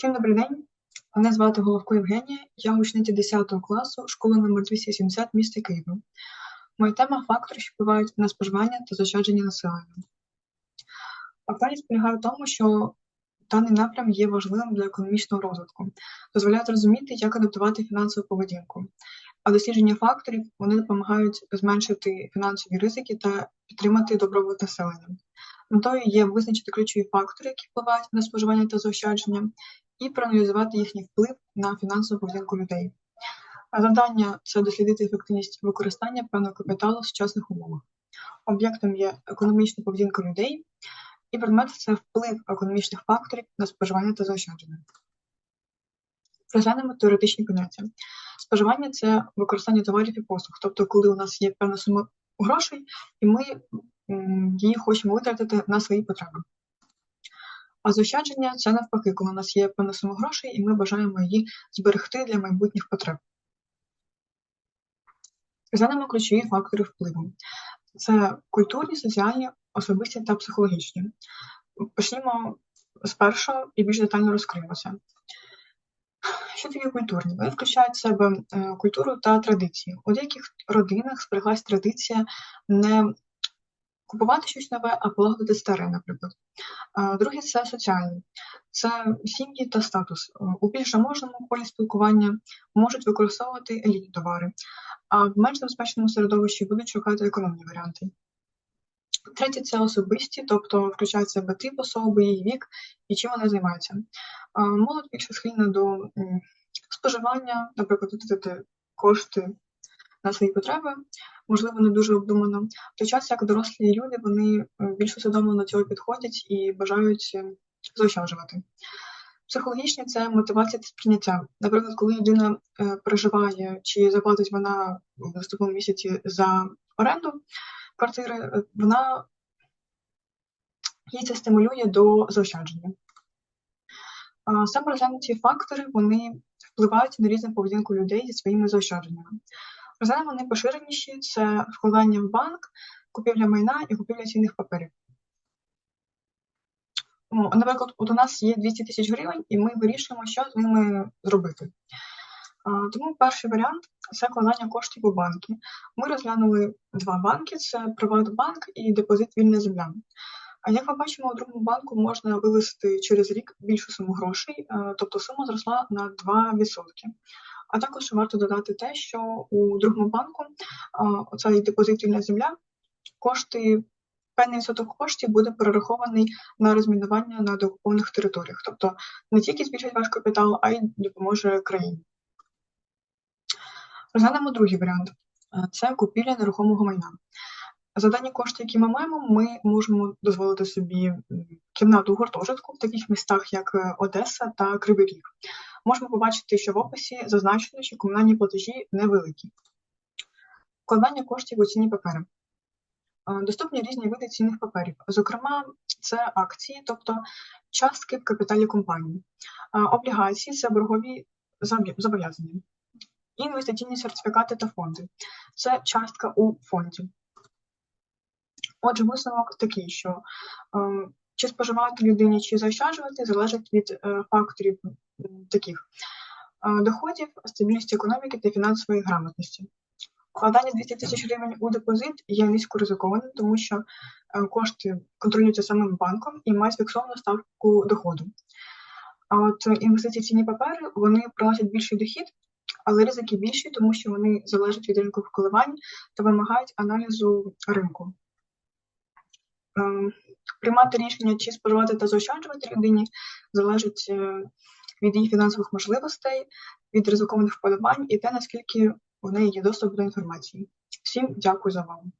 Всім добрий день. Мене звати Головко Євгенія, я учениця 10 класу школи номер 270 міста Києва. Моя тема фактори, що впливають на споживання та заощадження населення. Актуальність полягає в тому, що даний напрям є важливим для економічного розвитку, дозволяє зрозуміти, як адаптувати фінансову поведінку. А дослідження факторів вони допомагають зменшити фінансові ризики та підтримати добробут населення. Метою є визначити ключові фактори, які впливають на споживання та заощадження, і проаналізувати їхній вплив на фінансову поведінку людей. Завдання це дослідити ефективність використання певного капіталу в сучасних умовах. Об'єктом є економічна поведінка людей, і предмет це вплив економічних факторів на споживання та заощадження. Розглянемо теоретичні поняття. Споживання це використання товарів і послуг, тобто, коли у нас є певна сума грошей, і ми її хочемо витратити на свої потреби. А заощадження це навпаки, коли у нас є певна сума грошей, і ми бажаємо її зберегти для майбутніх потреб. Розглянемо ключові фактори впливу. Це культурні, соціальні, особисті та психологічні. Почнімо з першого і більш детально розкриємося. Що таке культурні? Вони включають в себе е, культуру та традиції. У деяких родинах збереглась традиція не купувати щось нове, а полагодити старе, наприклад. Друге це соціальні, це сім'ї та статус. У більш заможному колі спілкування можуть використовувати елітні товари, а в менш небезпечному середовищі будуть шукати економні варіанти. Третє це особисті, тобто себе тип особи, її вік і чим вони займаються. Молодь більше схильна до споживання, наприклад, кошти на свої потреби, можливо, не дуже обдумано. В той час, як дорослі люди, вони е, більш усвідомлено до цього підходять і бажають е, заощаджувати. Психологічні це мотивація та сприйняття. Наприклад, коли людина е, переживає чи заплатить вона в наступному місяці за оренду квартири, вона її це стимулює до заощадження. Саме розглянуті фактори вони впливають на різну поведінку людей зі своїми заощадженнями. Розглянемо найпоширеніші це вкладання в банк, купівля майна і купівля цінних паперів. Наприклад, от у нас є 200 тисяч гривень, і ми вирішуємо, що з ними зробити. Тому перший варіант це вкладання коштів у банки. Ми розглянули два банки: це Приватбанк і депозит Вільна земля. А як ми бачимо, у другому банку можна вивести через рік більшу суму грошей, тобто сума зросла на 2%. А також варто додати те, що у другому банку оцей депозит вільна земля кошти. Певний відсоток коштів буде перерахований на розмінування на деокупованих територіях, тобто не тільки збільшить ваш капітал, а й допоможе країні. Розглянемо другий варіант це купівля нерухомого майна. За дані кошти, які ми маємо, ми можемо дозволити собі кімнату гуртожитку в таких містах, як е, Одеса та Кривий Ріг можемо побачити, що в описі зазначено, що комунальні платежі невеликі. Вкладання коштів у цінні папери. Доступні різні види цінних паперів. Зокрема, це акції, тобто частки в капіталі компанії, облігації це боргові зобов'язання, інвестиційні сертифікати та фонди. Це частка у фонді. Отже, висновок такий, що ем, чи споживати людині, чи заощаджувати, залежить від е, факторів таких е, доходів, стабільності економіки та фінансової грамотності. Вкладання 200 тисяч гривень у депозит є низько ризикованим, тому що е, кошти контролюються самим банком і мають фіксовану ставку доходу. А от інвестиційні папери вони приносять більший дохід, але ризики більші, тому що вони залежать від ринкових коливань та вимагають аналізу ринку. Приймати рішення, чи споживати та заощаджувати людині, залежить е, від її фінансових можливостей, від ризикованих вподобань і те, наскільки у неї є доступ до інформації. Всім дякую за увагу.